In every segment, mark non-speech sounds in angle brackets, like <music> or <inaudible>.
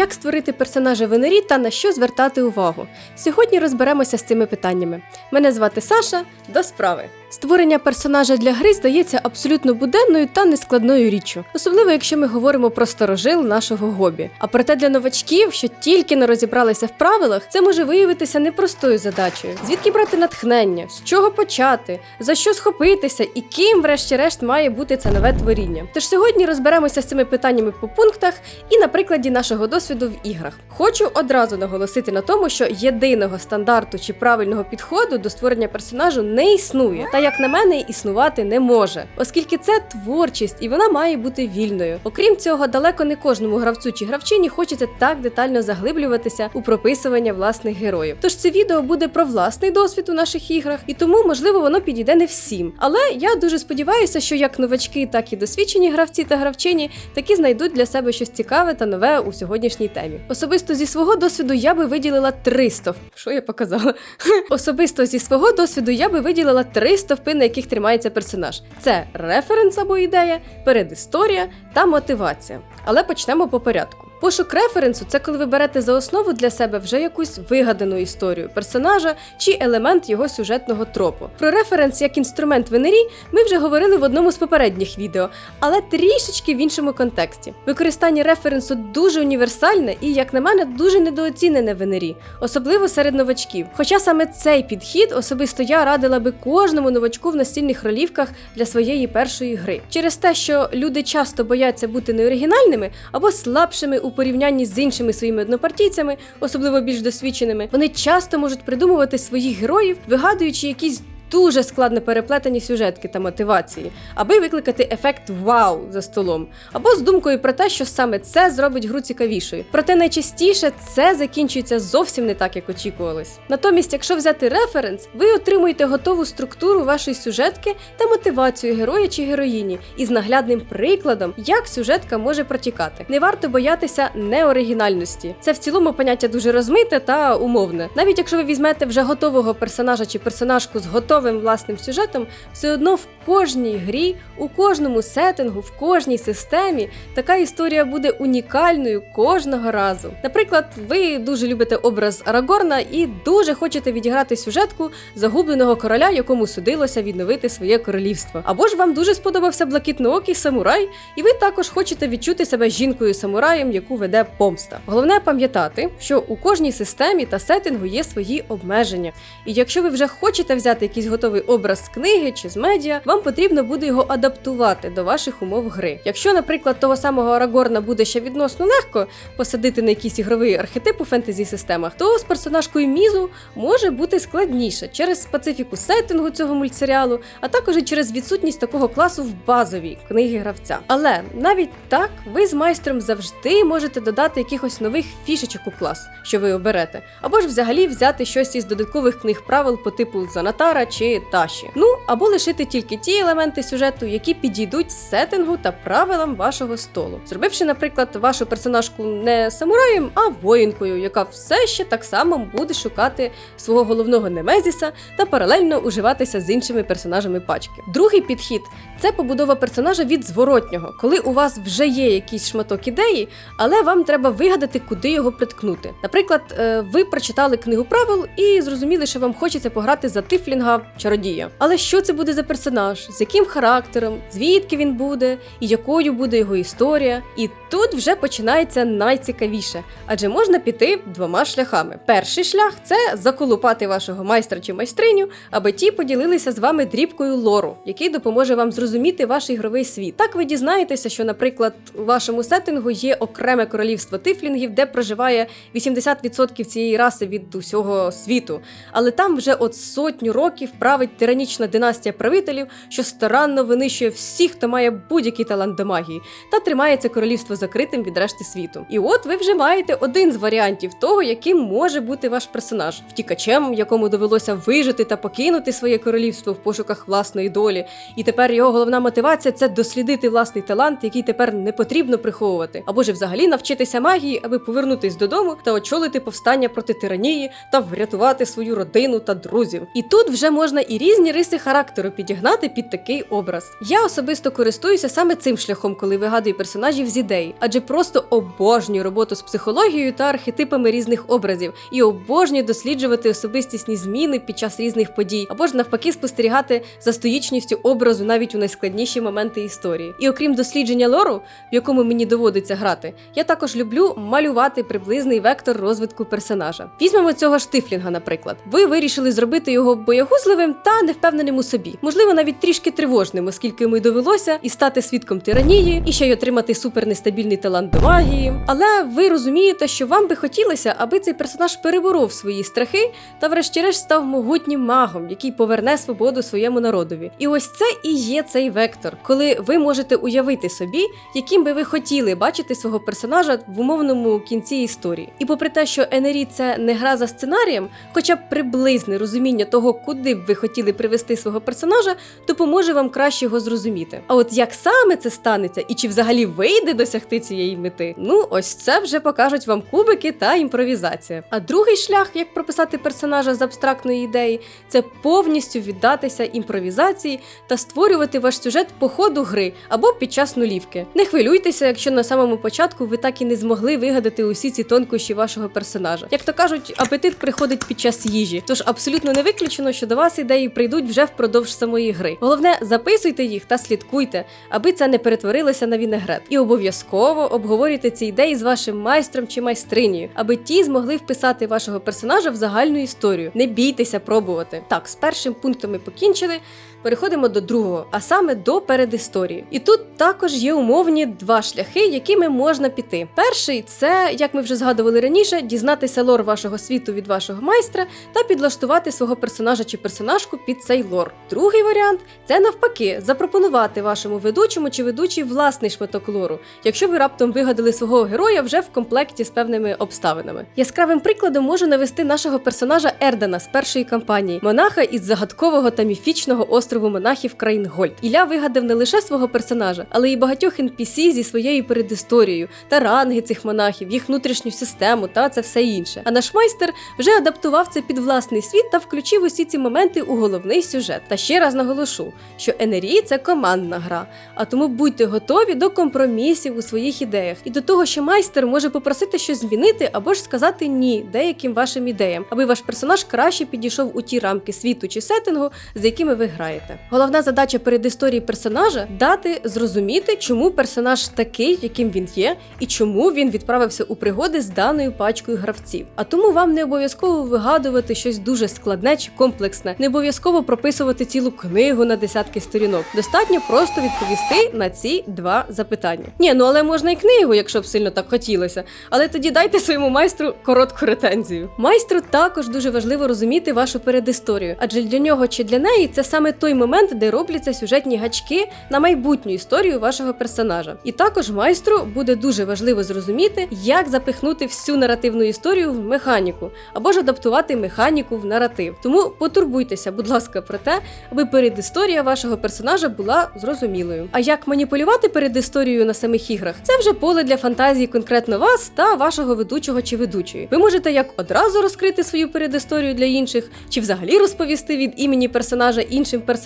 Як створити персонажа в НРІ та на що звертати увагу? Сьогодні розберемося з цими питаннями. Мене звати Саша. До справи. Створення персонажа для гри здається абсолютно буденною та нескладною річчю, особливо якщо ми говоримо про старожил нашого хобі. А проте для новачків, що тільки не розібралися в правилах, це може виявитися непростою задачею. Звідки брати натхнення, з чого почати, за що схопитися і ким, врешті-решт, має бути це нове творіння. Тож сьогодні розберемося з цими питаннями по пунктах і на прикладі нашого досвіду в іграх. Хочу одразу наголосити на тому, що єдиного стандарту чи правильного підходу до створення персонажу не існує, та як на мене, існувати не може, оскільки це творчість і вона має бути вільною. Окрім цього, далеко не кожному гравцю чи гравчині хочеться так детально заглиблюватися у прописування власних героїв. Тож це відео буде про власний досвід у наших іграх, і тому, можливо, воно підійде не всім. Але я дуже сподіваюся, що як новачки, так і досвідчені гравці та гравчині таки знайдуть для себе щось цікаве та нове у сьогоднішній темі. Особисто зі свого досвіду я би виділила три стовп. Що я показала? <laughs> Особисто зі свого досвіду я би виділила три стовпи, на яких тримається персонаж: це референс або ідея, передісторія та мотивація. Але почнемо по порядку. Пошук референсу це коли ви берете за основу для себе вже якусь вигадану історію персонажа чи елемент його сюжетного тропу. Про референс як інструмент в НРІ ми вже говорили в одному з попередніх відео, але трішечки в іншому контексті. Використання референсу дуже універсальне і, як на мене, дуже недооцінене в НРІ, особливо серед новачків. Хоча саме цей підхід особисто я радила би кожному новачку в настільних ролівках для своєї першої гри. Через те, що люди часто бояться бути неоригінальними або слабшими у порівнянні з іншими своїми однопартійцями, особливо більш досвідченими, вони часто можуть придумувати своїх героїв, вигадуючи якісь дуже складно переплетені сюжетки та мотивації, аби викликати ефект вау за столом, або з думкою про те, що саме це зробить гру цікавішою. Проте найчастіше це закінчується зовсім не так, як очікувалось. Натомість, якщо взяти референс, ви отримуєте готову структуру вашої сюжетки та мотивацію героя чи героїні із наглядним прикладом, як сюжетка може протікати. Не варто боятися неоригінальності. Це в цілому поняття дуже розмите та умовне. Навіть якщо ви візьмете вже готового персонажа чи персонажку з готовим власним сюжетом, все одно в кожній грі, у кожному сеттингу, в кожній системі така історія буде унікальною кожного разу. Наприклад, ви дуже любите образ Арагорна і дуже хочете відіграти сюжетку загубленого короля, якому судилося відновити своє королівство. Або ж вам дуже сподобався блакитноокий самурай, і ви також хочете відчути себе жінкою самураєм, яку веде помста. Головне пам'ятати, що у кожній системі та сеттингу є свої обмеження. І якщо ви вже хочете взяти якийсь готовий образ з книги чи з медіа, вам потрібно буде його адаптувати до ваших умов гри. Якщо, наприклад, того самого Арагорна буде ще відносно легко посадити на якийсь ігровий архетип у фентезі системах, то з персонажкою Мізу може бути складніше через специфіку сеттингу цього мультсеріалу, а також і через відсутність такого класу в базовій книги гравця. Але навіть так ви з майстром завжди можете додати якихось нових фішечок у клас, що ви оберете, або ж взагалі взяти щось із додаткових книг правил по типу Занатара чи Таші. Ну або лишити тільки ті елементи сюжету, які підійдуть сеттингу та правилам вашого столу, зробивши, наприклад, вашу персонажку не самураєм, а воїнкою, яка все ще так само буде шукати свого головного немезіса та паралельно уживатися з іншими персонажами пачки. Другий підхід це побудова персонажа від зворотнього, коли у вас вже є якийсь шматок ідеї, але вам треба вигадати, куди його приткнути. Наприклад, е, ви прочитали книгу правил і зрозуміли, що вам хочеться пограти за тифлінга чародія. Але що це буде за персонаж, з яким характером, звідки він буде, і якою буде його історія? І тут вже починається найцікавіше, адже можна піти двома шляхами. Перший шлях це заколупати вашого майстра чи майстриню, аби ті поділилися з вами дрібкою лору, який допоможе вам зрозуміти ваш ігровий світ. Так ви дізнаєтеся, що, наприклад, у вашому сеттингу є окреме королівство тифлінгів, де проживає 80% цієї раси від усього світу. Але там вже от сотню років править тиранічна династія правителів, що старанно винищує всіх, хто має будь-який талант до магії, та тримає це королівство закритим від решти світу. І от ви вже маєте один з варіантів того, яким може бути ваш персонаж, втікачем, якому довелося вижити та покинути своє королівство в пошуках власної долі, і тепер його головна мотивація це дослідити власний талант, який тепер не потрібно приховувати, або ж взагалі навчитися магії, аби повернутись додому та очолити повстання проти тиранії та врятувати свою родину та друзів. І тут вже можна і різні риси характеру підігнати під такий образ. Я особисто користуюся саме цим шляхом, коли вигадую персонажів з ідей, адже просто обожнюю роботу з психологією та архетипами різних образів, і обожнюю досліджувати особистісні зміни під час різних подій, або ж навпаки спостерігати за стоїчністю образу навіть у найскладніші моменти історії. І окрім дослідження лору, в якому мені доводиться грати, я також люблю малювати приблизний вектор розвитку персонажа. Візьмемо цього ж Тифлінга, наприклад. Ви вирішили зробити його боягузливим та невпевненим у собі, можливо, навіть трішки тривожним, оскільки йому й довелося і стати свідком тиранії, і ще й отримати супернестабільний талант до магії. Але ви розумієте, що вам би хотілося, аби цей персонаж переборов свої страхи та, врешті-решт, став могутнім магом, який поверне свободу своєму народові. І ось це і є цей вектор, коли ви можете уявити собі, яким би ви хотіли бачити свого персонажа в умовному кінці історії. І попри те, що Енері це не гра за сценарієм, хоча б приблизне розуміння того, куди б ви хотіли привести свого персонажа, допоможе вам краще його зрозуміти. А от як саме це станеться, і чи взагалі вийде досягти цієї мети, ну ось це вже покажуть вам кубики та імпровізація. А другий шлях, як прописати персонажа з абстрактної ідеї, це повністю віддатися імпровізації та створювати ваш сюжет по ходу гри або під час нулівки. Не хвилюйтеся, якщо на самому початку ви так і не змогли вигадати усі ці тонкощі вашого персонажа. Як то кажуть, апетит приходить під час їжі, тож абсолютно не виключено, що до вас ідеї прийдуть вже впродовж самої гри. Головне, записуйте їх та слідкуйте, аби це не перетворилося на вінегрет. І обов'язково обговорюйте ці ідеї з вашим майстром чи майстринею, аби ті змогли вписати вашого персонажа в загальну історію. Не бійтеся пробувати. Так, з першим пунктом ми покінчили. Переходимо до другого, а саме до передісторії. І тут також є умовні два шляхи, якими можна піти. Перший це, як ми вже згадували раніше, дізнатися лор вашого світу від вашого майстра та підлаштувати свого персонажа чи персонажку під цей лор. Другий варіант це навпаки запропонувати вашому ведучому чи ведучій власний шматок лору, якщо ви раптом вигадали свого героя вже в комплекті з певними обставинами. Яскравим прикладом можу навести нашого персонажа Ердена з першої кампанії, монаха із загадкового та міфічного острову монахів країн Гольд. Ілля вигадав не лише свого персонажа, але й багатьох NPC зі своєю передісторією та ранги цих монахів, їх внутрішню систему та це все інше. А наш майстер вже адаптував це під власний світ та включив усі ці моменти у головний сюжет. Та ще раз наголошу, що NRE – це командна гра, а тому будьте готові до компромісів у своїх ідеях і до того, що майстер може попросити щось змінити або ж сказати ні деяким вашим ідеям, аби ваш персонаж краще підійшов у ті рамки світу чи сеттингу, з якими ви граєте. Головна задача передісторії персонажа дати зрозуміти, чому персонаж такий, яким він є, і чому він відправився у пригоди з даною пачкою гравців. А тому вам не обов'язково вигадувати щось дуже складне чи комплексне, не обов'язково прописувати цілу книгу на десятки сторінок. Достатньо просто відповісти на ці два запитання. Ні, ну але можна і книгу, якщо б сильно так хотілося. Але тоді дайте своєму майстру коротку ретензію. Майстру також дуже важливо розуміти вашу передісторію, адже для нього чи для неї це саме той момент, де робляться сюжетні гачки на майбутню історію вашого персонажа. І також майстру буде дуже важливо зрозуміти, як запихнути всю наративну історію в механіку, або ж адаптувати механіку в наратив. Тому потурбуйтеся, будь ласка, про те, аби передісторія вашого персонажа була зрозумілою. А як маніпулювати передісторією на самих іграх? Це вже поле для фантазії конкретно вас та вашого ведучого чи ведучої. Ви можете як одразу розкрити свою передісторію для інших, чи взагалі розповісти від імені персонажа іншим персонажам,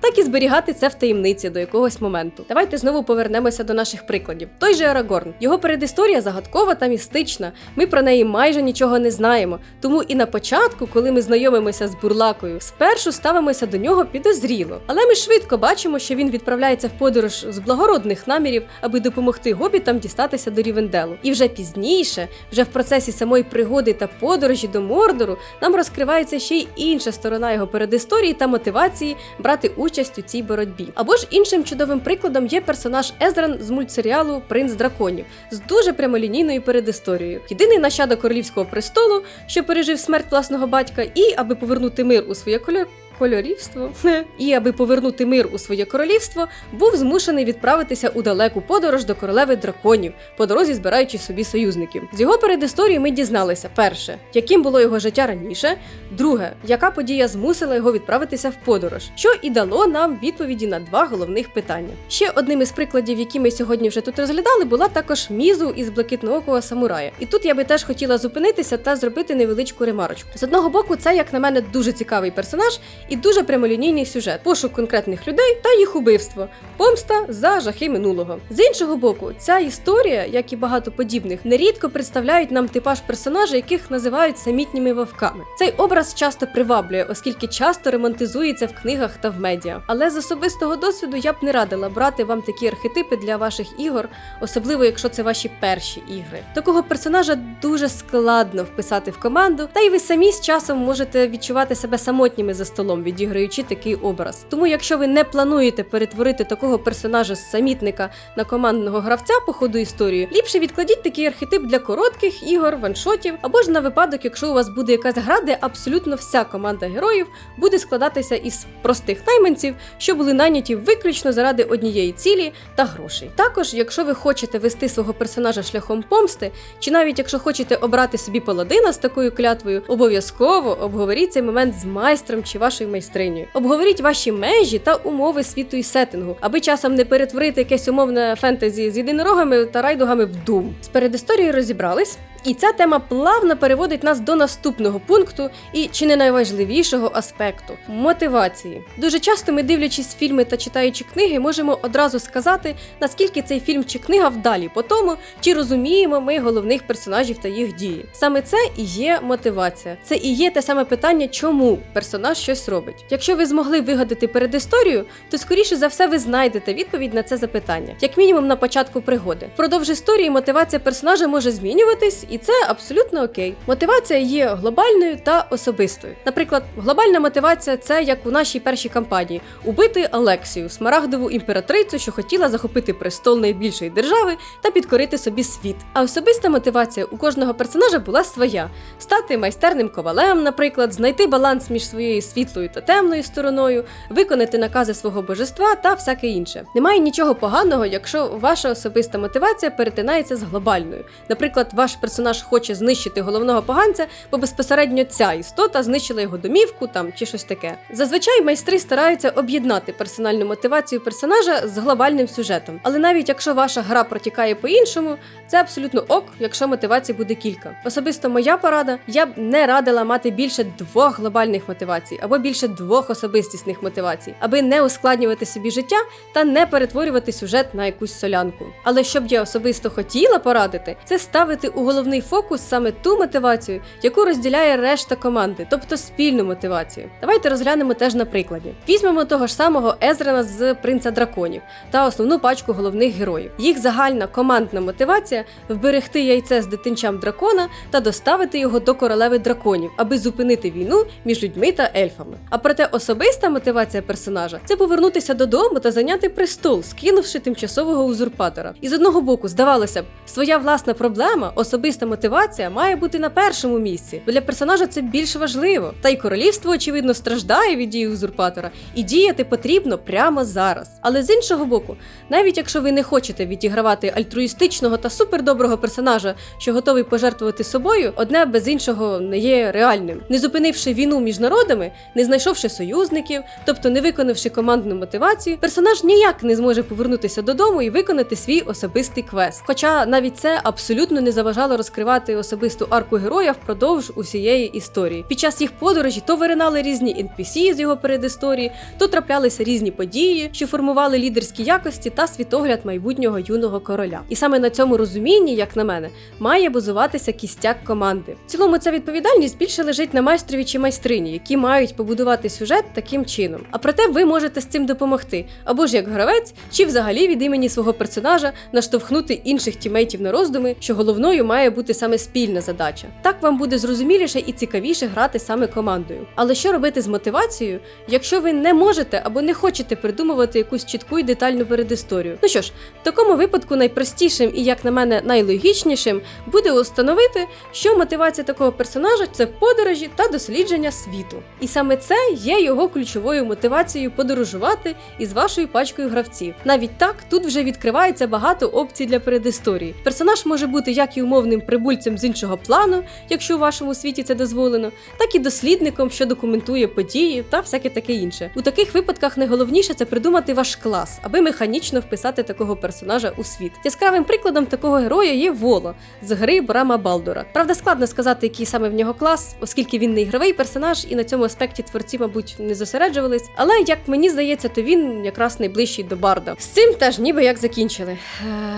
так і зберігати це в таємниці до якогось моменту. Давайте знову повернемося до наших прикладів. Той же Арагорн. Його передісторія загадкова та містична. Ми про неї майже нічого не знаємо. Тому і на початку, коли ми знайомимося з бурлакою, спершу ставимося до нього підозріло. Але ми швидко бачимо, що він відправляється в подорож з благородних намірів, аби допомогти гобітам дістатися до Рівенделу. І вже пізніше, вже в процесі самої пригоди та подорожі до Мордору, нам розкривається ще й інша сторона його передісторії та мотивації брати участь у цій боротьбі. Або ж іншим чудовим прикладом є персонаж Езран з мультсеріалу Принц драконів з дуже прямолінійною передісторією. Єдиний нащадок королівського престолу, що пережив смерть власного батька, і аби повернути мир у своє колі- кольорівство. І аби повернути мир у своє королівство, був змушений відправитися у далеку подорож до королеви драконів, по дорозі збираючи собі союзників. З його передісторії ми дізналися: перше, яким було його життя раніше, друге, яка подія змусила його відправитися в подорож, що і дало нам відповіді на два головних питання. Ще одним із прикладів, які ми сьогодні вже тут розглядали, була також мізу із блакитноокого самурая. І тут я би теж хотіла зупинитися та зробити невеличку ремарочку. З одного боку, це, як на мене, дуже цікавий персонаж і дуже прямолінійний сюжет, пошук конкретних людей та їх убивство, помста за жахи минулого. З іншого боку, ця історія, як і багато подібних, нерідко представляють нам типаж персонажа, яких називають самітніми вовками. Цей образ часто приваблює, оскільки часто романтизується в книгах та в медіа. Але з особистого досвіду я б не радила брати вам такі архетипи для ваших ігор, особливо якщо це ваші перші ігри. Такого персонажа дуже складно вписати в команду, та й ви самі з часом можете відчувати себе самотніми за столом, відіграючи такий образ. Тому, якщо ви не плануєте перетворити такого персонажа з самітника на командного гравця по ходу історії, ліпше відкладіть такий архетип для коротких ігор, ваншотів, або ж на випадок, якщо у вас буде якась гра, де абсолютно вся команда героїв буде складатися із простих найманців, що були найняті виключно заради однієї цілі та грошей. Також, якщо ви хочете вести свого персонажа шляхом помсти, чи навіть якщо хочете обрати собі паладина з такою клятвою, обов'язково обговоріть цей момент з майстром чи вашою майстринею. Обговоріть ваші межі та умови світу і сеттингу, аби часом не перетворити якесь умовне фентезі з єдинорогами та райдугами в дум. З передісторією розібрались. І ця тема плавно переводить нас до наступного пункту і чи не найважливішого аспекту мотивації. Дуже часто ми, дивлячись фільми та читаючи книги, можемо одразу сказати, наскільки цей фільм чи книга вдалі по тому, чи розуміємо ми головних персонажів та їх дії. Саме це і є мотивація. Це і є те саме питання, чому персонаж щось робить. Якщо ви змогли вигадати передісторію, то скоріше за все ви знайдете відповідь на це запитання, як мінімум на початку пригоди. Впродовж історії мотивація персонажа може змінюватись, і це абсолютно окей. Мотивація є глобальною та особистою. Наприклад, глобальна мотивація це як у нашій першій кампанії убити Алексію, смарагдову імператрицю, що хотіла захопити престол найбільшої держави та підкорити собі світ. А особиста мотивація у кожного персонажа була своя: стати майстерним ковалем, наприклад, знайти баланс між своєю світлою та темною стороною, виконати накази свого божества та всяке інше. Немає нічого поганого, якщо ваша особиста мотивація перетинається з глобальною. Наприклад, ваш персонаж хоче знищити головного поганця, бо безпосередньо ця істота знищила його домівку там чи щось таке. Зазвичай майстри стараються об'єднати персональну мотивацію персонажа з глобальним сюжетом. Але навіть якщо ваша гра протікає по-іншому, це абсолютно ок, якщо мотивацій буде кілька. Особисто моя порада, я б не радила мати більше двох глобальних мотивацій або більше двох особистісних мотивацій, аби не ускладнювати собі життя та не перетворювати сюжет на якусь солянку. Але що б я особисто хотіла порадити, це ставити у головний фокус саме ту мотивацію, яку розділяє решта команди, тобто спільну мотивацію. Давайте розглянемо теж на прикладі. Візьмемо того ж самого Езрена з принца драконів та основну пачку головних героїв. Їх загальна командна мотивація вберегти яйце з дитинчам дракона та доставити його до королеви драконів, аби зупинити війну між людьми та ельфами. А проте особиста мотивація персонажа це повернутися додому та зайняти престол, скинувши тимчасового узурпатора. І з одного боку, здавалося б, своя власна проблема, особиста мотивація має бути на першому місці, бо для персонажа це більш важливо. Та й королівство, очевидно, страждає від дії узурпатора, і діяти потрібно прямо зараз. Але з іншого боку, навіть якщо ви не хочете відігравати альтруїстичного та супердоброго персонажа, що готовий пожертвувати собою, одне без іншого не є реальним. Не зупинивши війну між народами, не знайшовши союзників, тобто не виконавши командну мотивацію, персонаж ніяк не зможе повернутися додому і виконати свій особистий квест. Хоча навіть це абсолютно не заважало розкривати особисту арку героя впродовж усієї історії. Під час їх подорожі то виринали різні NPC з його передісторії, то траплялися різні події, що формували лідерські якості та світогляд майбутнього юного короля. І саме на цьому розумінні, як на мене, має базуватися кістяк команди. В цілому ця відповідальність більше лежить на майстрові чи майстрині, які мають побудувати сюжет таким чином. А проте ви можете з цим допомогти, або ж як гравець, чи взагалі від імені свого персонажа наштовхнути інших тімейтів на роздуми, що головною має бути бути саме спільна задача. Так вам буде зрозуміліше і цікавіше грати саме командою. Але що робити з мотивацією, якщо ви не можете або не хочете придумувати якусь чітку і детальну передісторію? Ну що ж, в такому випадку найпростішим і, як на мене, найлогічнішим буде установити, що мотивація такого персонажа це подорожі та дослідження світу. І саме це є його ключовою мотивацією подорожувати із вашою пачкою гравців. Навіть так тут вже відкривається багато опцій для передісторії. Персонаж може бути як і умовним прибульцем з іншого плану, якщо у вашому світі це дозволено, так і дослідником, що документує події та всяке таке інше. У таких випадках найголовніше це придумати ваш клас, аби механічно вписати такого персонажа у світ. Яскравим прикладом такого героя є Воло з гри Брама Балдора. Правда, складно сказати, який саме в нього клас, оскільки він не ігровий персонаж, і на цьому аспекті творці, мабуть, не зосереджувались. Але як мені здається, то він якраз найближчий до Барда. З цим теж ніби як закінчили.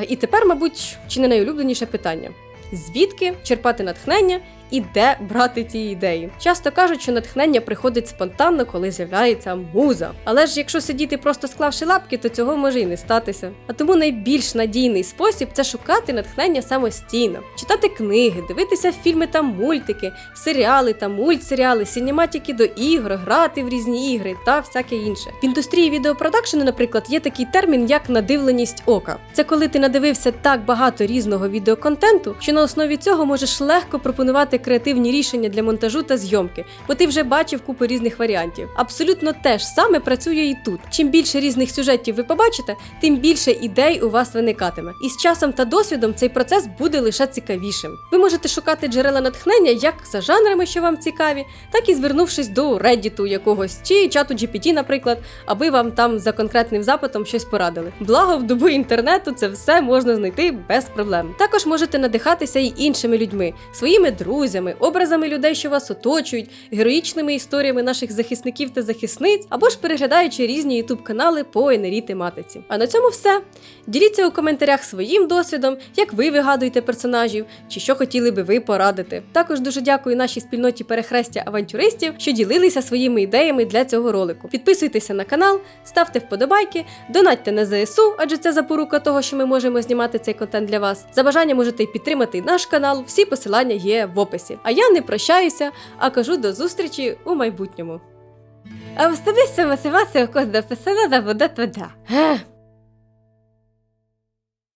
Е, І тепер, мабуть, чи не найулюбленіше питання: звідки черпати натхнення і де брати ті ідеї? Часто кажуть, що натхнення приходить спонтанно, коли з'являється муза. Але ж якщо сидіти просто склавши лапки, то цього може і не статися. А тому найбільш надійний спосіб це шукати натхнення самостійно, читати книги, дивитися фільми та мультики, серіали та мультсеріали, синематики до ігор, грати в різні ігри та всяке інше. В індустрії відеопродакшену, наприклад, є такий термін, як надивленість ока. Це коли ти надивився так багато різного відеоконтенту, що на основі цього можеш легко пропонувати креативні рішення для монтажу та зйомки, бо ти вже бачив купу різних варіантів. Абсолютно те ж саме працює і тут. Чим більше різних сюжетів ви побачите, тим більше ідей у вас виникатиме. І з часом та досвідом цей процес буде лише цікавішим. Ви можете шукати джерела натхнення як за жанрами, що вам цікаві, так і звернувшись до Reddit якогось чи чату GPT, наприклад, аби вам там за конкретним запитом щось порадили. Благо, в добу інтернету це все можна знайти без проблем. Також можете надихатися і іншими людьми, своїми друзями, образами людей, що вас оточують, героїчними історіями наших захисників та захисниць, або ж переглядаючи різні ютуб канали по НРІ тематиці. А на цьому все. Діліться у коментарях своїм досвідом, як ви вигадуєте персонажів, чи що хотіли би ви порадити. Також дуже дякую нашій спільноті перехрестя авантюристів, що ділилися своїми ідеями для цього ролику. Підписуйтеся на канал, ставте вподобайки, донатьте на ЗСУ, адже це запорука того, що ми можемо знімати цей контент для вас. За бажання можете підтримати наш канал. Всі посилання є в описі. А я не прощаюся, а кажу до зустрічі у майбутньому. А особисто мотивація кожного персонажа буде туди.